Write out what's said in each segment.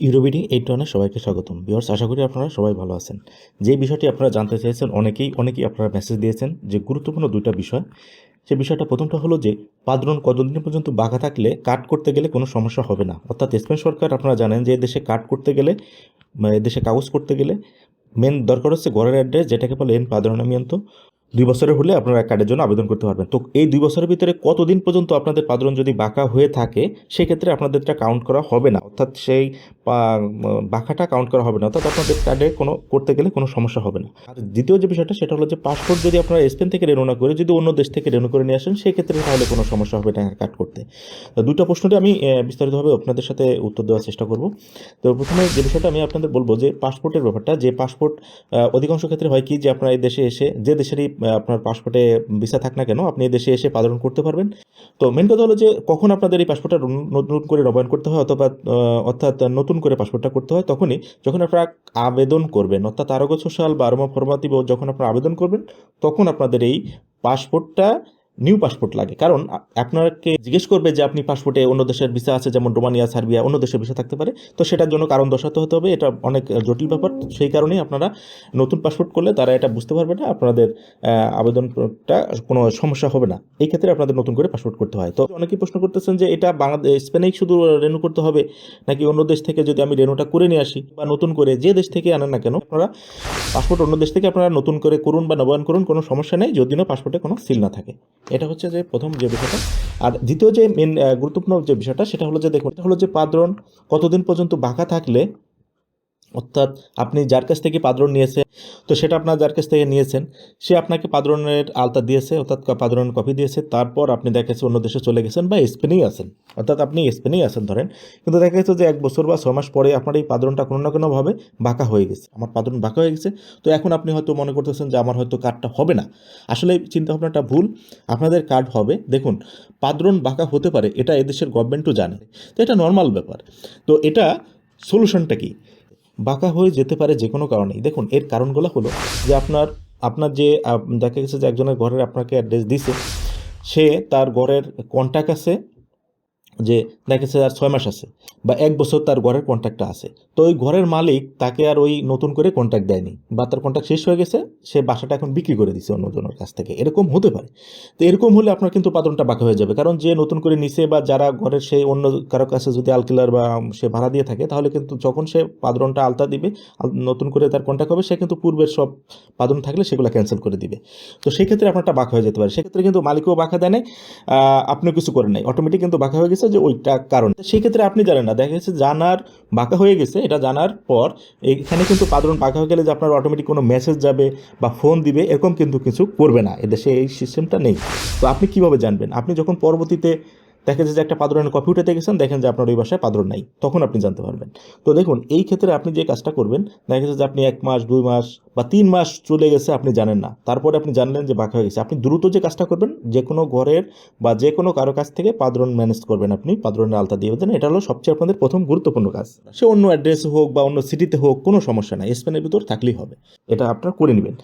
ইউরোবিডি eight ওয়ানে সবাইকে স্বাগতম। বিয়ার্স আশা করি আপনারা সবাই ভালো আছেন। যে বিষয়টি আপনারা জানতে চেয়েছেন, অনেকেই অনেকেই আপনারা মেসেজ দিয়েছেন যে গুরুত্বপূর্ণ দুইটা বিষয়। সে বিষয়টা প্রথমটা হলো যে, পাদ্রন কতদিন পর্যন্ত বাঁকা থাকলে কাট করতে গেলে কোনো সমস্যা হবে না? অর্থাৎ স্পেন সরকার, আপনারা জানেন যে দেশে কাট করতে গেলে দেশে কাগজ করতে গেলে মেন দরকার হচ্ছে ঘরের অ্যাড্রেস যেটাকে বলে এন পাদ্রনামিয়ন্ত। দুই বছরের হলে আপনারা কার্ডের জন্য আবেদন করতে পারবেন। তো এই দুই বছরের ভিতরে কতদিন পর্যন্ত আপনাদের পাদ্রন যদি বাঁকা হয়ে থাকে, সেক্ষেত্রে আপনাদেরটা কাউন্ট করা হবে না। অর্থাৎ সেই বাঁকাটা কাউন্ট করা হবে না। অর্থাৎ আপনাদের কার্ডে কোনো, করতে গেলে কোনো সমস্যা হবে না। আর দ্বিতীয় যে বিষয়টা, সেটা হলো যে পাসপোর্ট যদি আপনারা স্পেন থেকে রেনু না করে, যদি অন্য দেশ থেকে রেনু করে নিয়ে আসেন, সেক্ষেত্রে তাহলে কোনো সমস্যা হবে না কাট করতে। দুটো প্রশ্নটি আমি বিস্তারিতভাবে আপনাদের সাথে উত্তর দেওয়ার চেষ্টা করব। তো প্রথমে যে বিষয়টা আমি আপনাদের বলব যে পাসপোর্টের ব্যাপারটা, যে পাসপোর্ট অধিকাংশ ক্ষেত্রে হয় কি যে আপনার এই দেশে এসে, যে দেশেরই আপনার পাসপোর্টে ভিসা থাক না কেন, আপনি দেশে এসে পালন করতে পারবেন। তো মেন কথা হলো যে, কখন আপনাদের এই পাসপোর্টটা নতুন করে নবায়ন করতে হয় অথবা অর্থাৎ নতুন করে পাসপোর্টটা করতে হয়, তখনই যখন আপনারা আবেদন করবেন, অর্থাৎ আরোগ্য সোশ্যাল বা আরমা ফরমাতিভ যখন আপনারা আবেদন করবেন, তখন আপনাদের এই পাসপোর্টটা নিউ পাসপোর্ট লাগে। কারণ আপনাকে জিজ্ঞেস করবে যে আপনি পাসপোর্টে অন্য দেশের ভিসা আছে, যেমন রোমানিয়া, সার্বিয়া, অন্য দেশের ভিসা থাকতে পারে। তো সেটার জন্য কারণ দর্শাতে হতে হবে। এটা অনেক জটিল ব্যাপার। সেই কারণেই আপনারা নতুন পাসপোর্ট করলে তারা এটা বুঝতে পারবে না। আপনাদের আবেদনটা কোনো সমস্যা হবে না। এই ক্ষেত্রে আপনাদের নতুন করে পাসপোর্ট করতে হয়। তো অনেকেই প্রশ্ন করতেছেন যে এটা বাংলাদেশ স্পেনেই শুধু রেনু করতে হবে? নাকি অন্য দেশ থেকে যদি আমি রেনুটা করে নিয়ে আসি, বা নতুন করে যে দেশ থেকে আনেন না কেন, আপনারা পাসপোর্ট অন্য দেশ থেকে আপনারা নতুন করে করুন বা নবায়ন করুন, কোনো সমস্যা নেই। যদি না পাসপোর্টে কোনো সিল না থাকে। এটা হচ্ছে যে প্রথম যে বিষয়টা। আর দ্বিতীয় যে মেন গুরুত্বপূর্ণ যে বিষয়টা, সেটা হলো যে দেখুন হলো যে পাদ্রন কতদিন পর্যন্ত বাঁকা থাকলে অর্থাৎ আপনি যার কাছ থেকে পাদ্রন নিয়েছেন, তো সেটা আপনার যার কাছ থেকে নিয়েছেন, সে আপনাকে পাদ্রনের আলতা দিয়েছে, অর্থাৎ পাদ্রনের কপি দিয়েছে, তারপর আপনি দেখা গেছে অন্য দেশে চলে গেছেন বা স্পেনেই আছেন। অর্থাৎ আপনি স্পেনেই আছেন, ধরেন। কিন্তু দেখা গেছে যে এক বছর বা ছ মাস পরে আপনার এই পাদ্রনটা কোনো না কোনোভাবে বাঁকা হয়ে গেছে। আমার পাদ্রন বাঁকা হয়ে গেছে, তো এখন আপনি হয়তো মনে করতেছেন যে আমার হয়তো কার্ডটা হবে না। আসলে চিন্তা ভাবনাটা ভুল, আপনাদের কার্ড হবে। দেখুন পাদ্রন বাঁকা হতে পারে, এটা এদেশের গভর্নমেন্টও জানে। তো এটা নর্মাল ব্যাপার। তো এটা সলিউশনটা কি? বাঁকা হয়ে যেতে পারে যে কোনো কারণেই। দেখুন, এর কারণগুলো হলো যে আপনার আপনার যে দেখা গেছে যে একজনের ঘরের আপনাকে অ্যাড্রেস দিছে, সে তার ঘরের কন্ট্যাক্ট আছে যে, দেখা গেছে আর ছয় মাস আছে বা এক বছর তার ঘরের কন্ট্যাক্টটা আছে। তো ওই ঘরের মালিক তাকে আর ওই নতুন করে কন্ট্রাক্ট দেয়নি বা তার কন্ট্রাক্ট শেষ হয়ে গেছে, সে বাসাটা এখন বিক্রি করে দিছে অন্যজনের কাছ থেকে। এরকম হতে পারে। তো এরকম হলে আপনার কিন্তু পাতনটা বাঁকা হয়ে যাবে। কারণ যে নতুন করে নিছে বা যারা ঘরের সেই অন্য কারও কাছে যদি আলকিলার বা সে ভাড়া দিয়ে থাকে, তাহলে কিন্তু যখন সে পাদরনটা আলতা দিবে নতুন করে তার কন্ট্যাক্ট হবে, সে কিন্তু পূর্বের সব পাদন থাকলে সেগুলো ক্যান্সেল করে দিবে। তো সেই ক্ষেত্রে আপনারটা বাঁকা হয়ে যেতে পারে। সেক্ষেত্রে কিন্তু মালিকও বাঁকা দেয় নাই আপনিও কিছু করেন নাই। অটোমেটিক কিন্তু বাঁকা হয়ে গেছে। যে ওইটা কারণ। সেক্ষেত্রে আপনি জানেন না, দেখা গেছে জানার বাঁকা হয়ে গেছে, এটা জানার পর এখানে কিন্তু পাদরণ বাঁকা হয়ে গেলে যে আপনার অটোমেটিক কোনো মেসেজ যাবে বা ফোন দিবে, এরকম কিন্তু কিছু করবে না। এদেশে এই সিস্টেমটা নেই। তো আপনি কীভাবে জানবেন? আপনি যখন পরবর্তীতে দেখা যে একটা পাদরনের কপি উঠাতে গেছেন, দেখেন যে আপনার ওই বাসায় পাদরন নাই, তখন আপনি জানতে পারবেন। তো দেখুন, এই ক্ষেত্রে আপনি যে কাজটা করবেন, দেখা যাচ্ছে যে আপনি এক মাস, দুই মাস বা তিন মাস চলে গেছে, আপনি জানেন না। তারপরে আপনি জানলেন যে বাঁকা হয়ে গেছে। আপনি দ্রুত যে কাজটা করবেন, যে কোনো ঘরের বা যে কোনো কারও কাছ থেকে পাদরন ম্যানেজ করবেন আপনি, পাদরনের আলতা দিয়ে দেন এটা হলো সবচেয়ে আপনাদের প্রথম গুরুত্বপূর্ণ কাজ। সে অন্য অ্যাড্রেসে হোক বা অন্য সিটিতে হোক, কোনো সমস্যা নাই স্পেনের ভিতর থাকলেই হবে, এটা আপনারা করে নেবেন।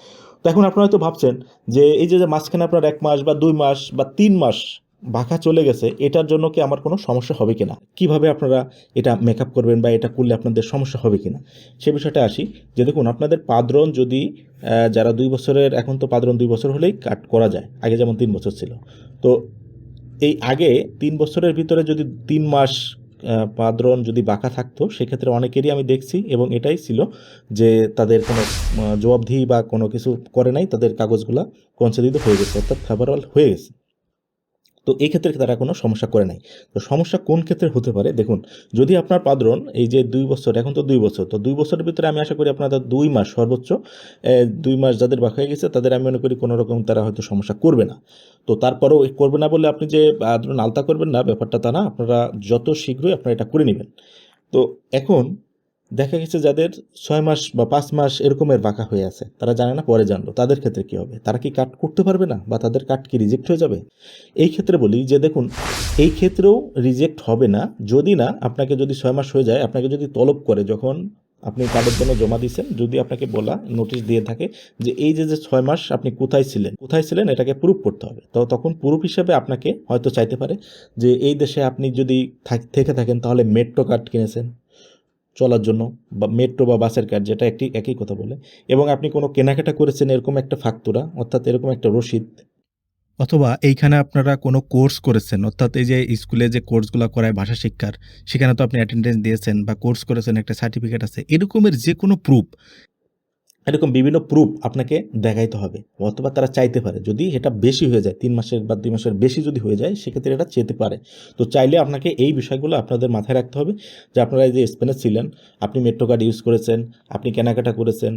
তো এখন আপনারা হয়তো ভাবছেন যে এই যে মাঝখানে আপনার এক মাস বা দুই মাস বা তিন মাস বাঁকা চলে গেছে, এটার জন্য কি আমার কোনো সমস্যা হবে কিনা? কীভাবে আপনারা এটা মেকআপ করবেন বা এটা করলে আপনাদের সমস্যা হবে কিনা? সে বিষয়টা আসি। যে দেখুন, আপনাদের পাদরন যদি যারা দুই বছরের, এখন তো পাদরন দুই বছর হলেই কাট করা যায়। আগে যেমন তিন বছর ছিল। তো এই আগে তিন বছরের ভিতরে যদি তিন মাস পাদরন যদি বাঁকা থাকতো, সেক্ষেত্রে অনেকেরই আমি দেখছি এবং এটাই ছিল যে তাদের কোনো জবাবদিহি বা কোনো কিছু করে নাই, তাদের কাগজগুলো কনসিডিত হয়ে গেছে, অর্থাৎ ফেভারওয়াল হয়ে গেছে। তো এই ক্ষেত্রে তারা কোনো সমস্যা করে নাই। তো সমস্যা কোন ক্ষেত্রে হতে পারে? দেখুন, যদি আপনার পাদরন এই যে দুই বছর, এখন তো দুই বছর, তো দুই বছরের ভিতরে আমি আশা করি আপনাদের দুই মাস সর্বোচ্চ দুই মাস যাদের বাকি হয়ে গেছে, তাদের আমি মনে করি কোনো রকম তারা হয়তো সমস্যা করবে না। তো তারপরেও করবে না বলে আপনি যে পাদরন আলতা করবেন না, ব্যাপারটা তা না, আপনারা যত শীঘ্রই আপনারা এটা করে নেবেন। তো এখন দেখা গেছে যাদের ছয় মাস বা পাঁচ মাস এরকমের বাঁকা হয়ে আছে, তারা জানে না পরে জানলো, তাদের ক্ষেত্রে কি হবে? তারা কি কাট করতে পারবে না বা তাদের কাট কি রিজেক্ট হয়ে যাবে? এই ক্ষেত্রে বলি যে দেখুন, এই ক্ষেত্রেও রিজেক্ট হবে না, যদি না আপনাকে যদি ছয় মাস হয়ে যায়, আপনাকে যদি তলব করে যখন আপনি কার্ডের জন্য জমা দিয়েছেন, যদি আপনাকে বলা নোটিশ দিয়ে থাকে যে এই যে যে ছয় মাস আপনি কোথায় ছিলেন কোথায় ছিলেন, এটাকে প্রুফ করতে হবে। তো তখন প্রুফ হিসেবে আপনাকে হয়তো চাইতে পারে যে এই দেশে আপনি যদি থাক- থেকে থাকেন, তাহলে মেট্রো কার্ড কিনেছেন। চলার জন্য বা মেট্রো বা বাসের কাজ যেটা একটি, একই কথা বলে। এবং আপনি কোনো কেনাকাটা করেছেন এরকম একটা ফাক্তুরা, অর্থাৎ এরকম একটা রসিদ? অথবা এইখানে আপনারা কোনো কোর্স করেছেন, অর্থাৎ এই যে স্কুলে যে কোর্সগুলো করায় ভাষা শিক্ষার, সেখানে তো আপনি অ্যাটেন্ডেন্স দিয়েছেন বা কোর্স করেছেন, একটা সার্টিফিকেট আছে, এরকমের যে কোনো প্রুফ এরকম বিভিন্ন প্রুফ আপনাকে দেখাইতে হবে। অথবা তারা চাইতে পারে। যদি এটা বেশি হয়ে যায়, তিন মাসের বা দুই মাসের বেশি যদি হয়ে যায়, সেক্ষেত্রে এটা চেতে পারে। তো চাইলে আপনাকে এই বিষয়গুলো আপনাদের মাথায় রাখতে হবে যে আপনারা এই যে স্পেনে ছিলেন, আপনি মেট্রো কার্ড ইউজ করেছেন, আপনি কেনাকাটা করেছেন,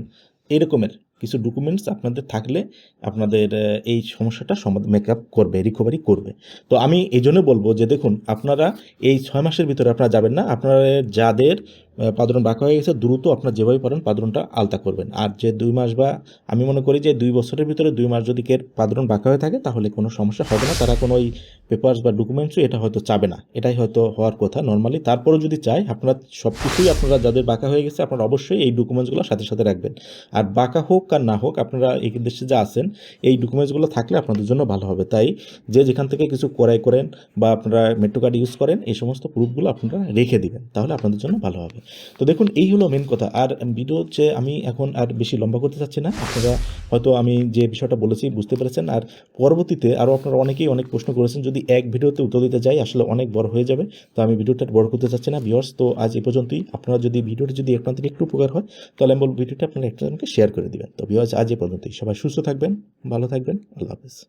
এরকমের কিছু ডকুমেন্টস আপনাদের থাকলে আপনাদের এই সমস্যাটা সমাধান মেকআপ করবে রিকভারি করবে। তো আমি এই জন্য বলব যে দেখুন, আপনারা এই ছয় মাসের ভিতরে আপনারা যাবেন না। আপনারা যাদের আহ, পাদরন বাঁকা হয়ে গেছে দ্রুত আপনারা যেভাবে পারেন পাদরনটা আলতা করবেন। আর যে দুই মাস বা আমি মনে করি যে দুই বছরের ভিতরে দুই মাস যদি কের পাদরন বাঁকা হয়ে থাকে তাহলে কোনো সমস্যা হবে না। তারা কোনো ওই পেপার্স বা ডকুমেন্টসও এটা হয়তো চাবে না। এটাই হয়তো হওয়ার কথা নর্মালি তারপরেও যদি চায় আপনারা সব কিছুই আপনারা যাদের বাঁকা হয়ে গেছে আপনারা অবশ্যই এই ডকুমেন্টসগুলো সাথে সাথে রাখবেন। আর বাঁকা হোক আর না হোক আপনারা এই দেশে যা আছেন এই ডকুমেন্টসগুলো থাকলে আপনাদের জন্য ভালো হবে। তাই যে যেখান থেকে কিছু করাই করেন বা আপনারা মেট্রো কার্ড ইউজ করেন এই সমস্ত প্রুফগুলো আপনারা রেখে দিবেন। তাহলে আপনাদের জন্য ভালো হবে। তো দেখুন, এই হলো মেন কথা। আর ভিডিও হচ্ছে আমি এখন আর বেশি লম্বা করতে চাচ্ছি না, আপনারা হয়তো আমি যে বিষয়টা বলেছি বুঝতে পেরেছেন। আর পরবর্তীতে আরও আপনারা অনেকেই অনেক প্রশ্ন করেছেন, যদি এক ভিডিওতে উত্তর দিতে যাই, আসলে অনেক বড় হয়ে যাবে। তো আমি ভিডিওটা বড় করতে চাচ্ছি না ভিউয়ার্স তো আজ এ পর্যন্তই। আপনারা যদি ভিডিওটি যদি আপনার থেকে একটু উপকার হয়, তাহলে আমি বলব, ভিডিওটা আপনারা একজনকে শেয়ার করে দিবেন। তো ভিউয়ার্স আজ এ পর্যন্তই। সবাই সুস্থ থাকবেন, ভালো থাকবেন। আল্লাহ হাফেজ।